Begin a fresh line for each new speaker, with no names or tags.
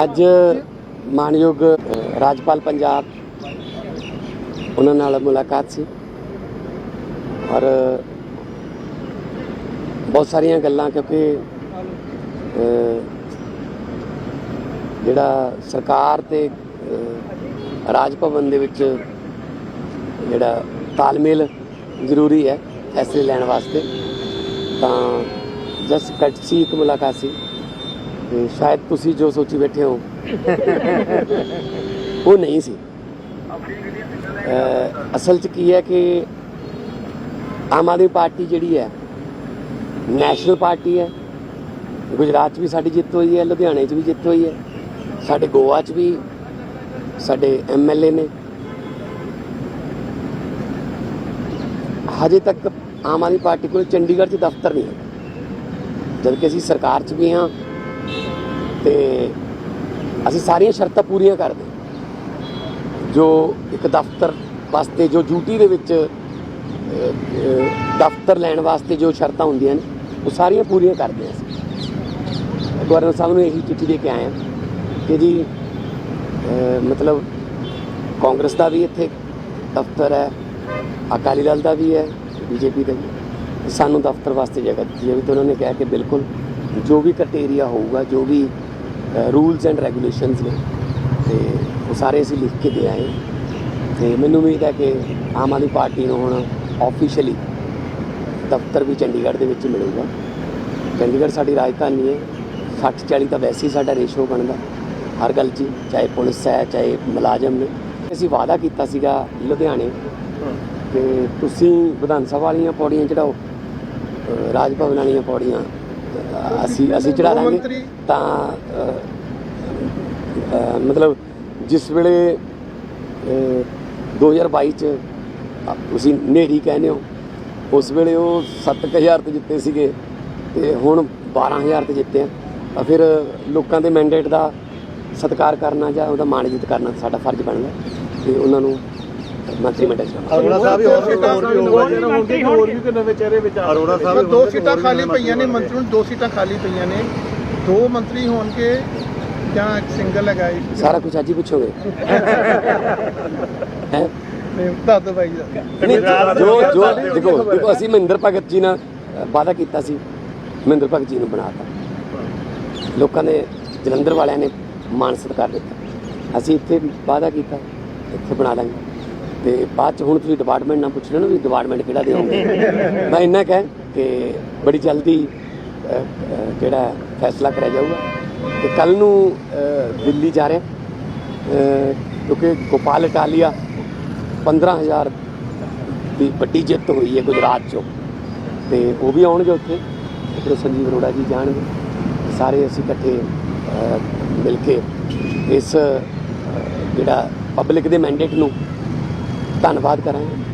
ਅੱਜ ਮਾਨਯੋਗ ਰਾਜਪਾਲ ਪੰਜਾਬ, ਉਹਨਾਂ ਨਾਲ ਮੁਲਾਕਾਤ ਸੀ। ਔਰ ਬਹੁਤ ਸਾਰੀਆਂ ਗੱਲਾਂ ਕਿਉਂਕਿ ਜਿਹੜਾ ਸਰਕਾਰ ਤੇ ਰਾਜ ਭਵਨ ਦੇ ਵਿੱਚ ਜਿਹੜਾ ਤਾਲਮੇਲ ਜ਼ਰੂਰੀ ਹੈ ਫੈਸਲੇ ਲੈਣ ਵਾਸਤੇ। ਤਾਂ ਜਸ ਕਟਸੀ ਇੱਕ ਮੁਲਾਕਾਤ ਸੀ। ਤੇ ਸ਼ਾਇਦ ਤੁਸੀਂ ਜੋ ਸੋਚੀ ਬੈਠੇ ਹੋ, ਉਹ ਨਹੀਂ ਸੀ। ਅਸਲ 'ਚ ਕੀ ਹੈ ਕਿ ਆਮ ਆਦਮੀ ਪਾਰਟੀ ਜਿਹੜੀ ਹੈ, ਨੈਸ਼ਨਲ ਪਾਰਟੀ ਹੈ। ਗੁਜਰਾਤ 'ਚ ਵੀ ਸਾਡੀ ਜਿੱਤ ਹੋਈ ਹੈ, ਲੁਧਿਆਣੇ 'ਚ ਵੀ ਜਿੱਤ ਹੋਈ ਹੈ। ਸਾਡੇ ਗੋਆ 'ਚ ਵੀ ਸਾਡੇ ਐਮਐਲਏ ਨੇ। ਹਜੇ ਤੱਕ ਆਮ ਆਦਮੀ ਪਾਰਟੀ ਕੋਲ ਚੰਡੀਗੜ੍ਹ 'ਚ ਦਫ਼ਤਰ ਨਹੀਂ ਹੈ ਜਦਕਿ ਅਸੀਂ ਸਰਕਾਰ 'ਚ ਵੀ ਹਾਂ ਤੇ ਅਸੀਂ ਸਾਰੀਆਂ ਸ਼ਰਤਾਂ ਪੂਰੀਆਂ ਕਰਦੇ। ਜੋ ਇੱਕ ਦਫ਼ਤਰ ਵਾਸਤੇ, ਜੋ ਡਿਊਟੀ ਦੇ ਵਿੱਚ ਦਫ਼ਤਰ ਲੈਣ ਵਾਸਤੇ ਜੋ ਸ਼ਰਤਾਂ ਹੁੰਦੀਆਂ ਨੇ, ਉਹ ਸਾਰੀਆਂ ਪੂਰੀਆਂ ਕਰਦੇ ਹਾਂ ਅਸੀਂ। ਗਵਰਨਰ ਸਾਹਿਬ ਨੂੰ ਇਹੀ ਚਿੱਠੀ ਦੇ ਕੇ ਆਏ ਹਾਂ ਕਿ ਜੀ ਮਤਲਬ ਕਾਂਗਰਸ ਦਾ ਵੀ ਇੱਥੇ ਦਫ਼ਤਰ ਹੈ, ਅਕਾਲੀ ਦਲ ਦਾ ਵੀ ਹੈ, ਬੀਜੇਪੀ ਦਾ ਵੀ ਸਾਨੂੰ ਦਫ਼ਤਰ ਵਾਸਤੇ ਜਗ੍ਹਾ ਦਿੱਤੀ ਜਾਵੇ ਤਾਂ ਉਹਨਾਂ ਨੇ ਕਿਹਾ ਕਿ ਬਿਲਕੁਲ ਜੋ ਵੀ ਕ੍ਰਾਈਟੇਰੀਆ ਹੋਊਗਾ, ਜੋ ਵੀ ਰੂਲਸ ਐਂਡ ਰੈਗੂਲੇਸ਼ਨਸ ਨੇ। ਤੇ ਉਹ ਸਾਰੇ ਅਸੀਂ ਲਿਖ ਕੇ ਦੇ ਆਏ। ਤੇ ਮੈਨੂੰ ਉਮੀਦ ਹੈ ਕਿ ਆਮ ਆਦਮੀ ਪਾਰਟੀ ਨੂੰ ਹੁਣ ਆਫੀਸ਼ੀਅਲੀ ਦਫ਼ਤਰ ਵੀ ਚੰਡੀਗੜ੍ਹ ਦੇ ਵਿੱਚ ਮਿਲੂਗਾ। ਚੰਡੀਗੜ੍ਹ ਸਾਡੀ ਰਾਜਧਾਨੀ ਹੈ। 60 40 ਤਾਂ ਵੈਸੇ ਹੀ ਸਾਡਾ ਰੇਸ਼ੋ ਬਣਦਾ। ਹਰ ਗੱਲ 'ਚ ਚਾਹੇ ਪੁਲਿਸ ਹੈ, ਚਾਹੇ ਮੁਲਾਜ਼ਮ ਨੇ। ਅਸੀਂ ਵਾਅਦਾ ਕੀਤਾ ਸੀਗਾ ਲੁਧਿਆਣੇ। ਕਿ ਤੁਸੀਂ ਵਿਧਾਨ ਸਭਾ ਵਾਲੀਆਂ ਪੌੜੀਆਂ ਚੜਾਓ ਰਾਜ ਭਵਨ ਵਾਲੀਆਂ ਪੌੜੀਆਂ। ਅਸੀਂ ਅਸੀਂ ਚੜਾ ਦਾਂਗੇ। ਤਾਂ ਮਤਲਬ ਜਿਸ ਵੇਲੇ ਅ, 2022 ਚ ਤੁਸੀਂ ਨੇਰੀ ਕਹਿੰਦੇ ਹੋ ਉਸ ਵੇਲੇ ਉਹ 7000 ਤੇ ਜਿੱਤੇ ਸੀਗੇ ਤੇ ਹੁਣ 12000 ਤੇ ਜਿੱਤੇ ਆ। ਫਿਰ ਲੋਕਾਂ ਦੇ ਮੈਂਡੇਟ ਦਾ ਸਤਿਕਾਰ ਕਰਨਾ ਜਾਂ ਉਹਦਾ ਮਾਣਜਿਤ ਕਰਨਾ ਸਾਡਾ ਫਰਜ਼ ਬਣਦਾ ਤੇ ਉਹਨਾਂ ਨੂੰ ਮੰਤਰੀ ਮੰਡਲ ਚ ਲਿਆਉਣਾ।
ਅਰੋੜਾ ਸਾਹਿਬ ਵੀ ਹੋਰ ਵੀ ਹੋਰ ਵੀ ਹੋਊਗਾ
ਮੰਤਰੀ
ਹੋਰ ਵੀ ਕੋਈ ਨਵੇਂ ਚਿਹਰੇ ਵਿੱਚ ਅਰੋੜਾ ਸਾਹਿਬ ਵੀ
ਦੋ
ਹੋਣਗੇ,
ਸੀਟਾਂ
ਹੋਰ ਵੀ
ਖਾਲੀ
ਨਵੇਂ
ਪਈਆਂ ਨੇ ਮੰਤਰੀ ਨੂੰ ਦੋ ਸੀਟਾਂ ਖਾਲੀ ਪਈਆਂ ਨੇ। ਦੋ ਮੰਤਰੀ ਹੋਣਗੇ ਜਾਂ ਇੱਕ ਸਿੰਗਲ ਹੈਗਾ ਇੱਕ।
ਸਾਰਾ ਕੁਝ ਅੱਜ ਹੀ ਪੁੱਛੋਗੇ? ਹੈਂ?
ਨੇ ਦੱਸ ਦੋ ਬਾਈ ਜੀ।
ਨਹੀਂ ਜੋ ਜੋ ਦੇਖੋ ਦੇਖੋ ਅਸੀਂ ਮਹਿੰਦਰ ਭਗਤ ਜੀ ਨਾਲ ਵਾਅਦਾ ਕੀਤਾ ਸੀ। ਮਹਿੰਦਰ ਭਗਤ ਜੀ ਨੂੰ ਬਣਾਤਾ। ਲੋਕਾਂ ਨੇ ਜਲੰਧਰ ਵਾਲਿਆਂ ਨੇ ਮਾਣ ਸਤਿਕਾਰ ਦਿੱਤਾ। ਅਸੀਂ ਇੱਥੇ ਵੀ ਵਾਅਦਾ ਕੀਤਾ ਇੱਥੇ ਬਣਾ ਲਾਂਗੇ ਤੇ ਬਾਅਦ ਚ ਹੁਣ ਤੁਸੀਂ ਡਿਪਾਰਟਮੈਂਟ ਨਾਲ ਪੁੱਛ ਲੈਣਾ ਵੀ ਡਿਪਾਰਟਮੈਂਟ ਕਿਹੜਾ ਦਿਓਗੇ ਮੈਂ ਇੰਨਾ ਕਹਿ ਕਿ ਬੜੀ ਜਲਦੀ ਅ, ਜਿਹੜਾ ਫੈਸਲਾ ਕਰਿਆ ਜਾਊਗਾ। ਤੇ ਕੱਲ ਨੂੰ ਦਿੱਲੀ ਜਾ ਰਹੇ। ਕਿਉਂਕਿ ਗੋਪਾਲ ਇਟਾਲੀਆ 15000 ਦੀ ਵੱਡੀ ਜਿੱਤ ਹੋਈ ਹੈ ਗੁਜਰਾਤ ਚੋਂ। ਤੇ ਉਹ ਵੀ ਆਉਣਗੇ ਉੱਥੇ। ਫਿਰ ਸੰਜੀਵ ਅਰੋੜਾ ਜੀ ਜਾਣਗੇ। ਸਾਰੇ ਅਸੀਂ ਇਕੱਠੇ ਮਿਲ ਕੇ ਇਸ ਜਿਹੜਾ ਪਬਲਿਕ ਦੇ ਮੈਂਡੇਟ ਨੂੰ ਧੰਨਵਾਦ ਕਰਾਂਗੇ।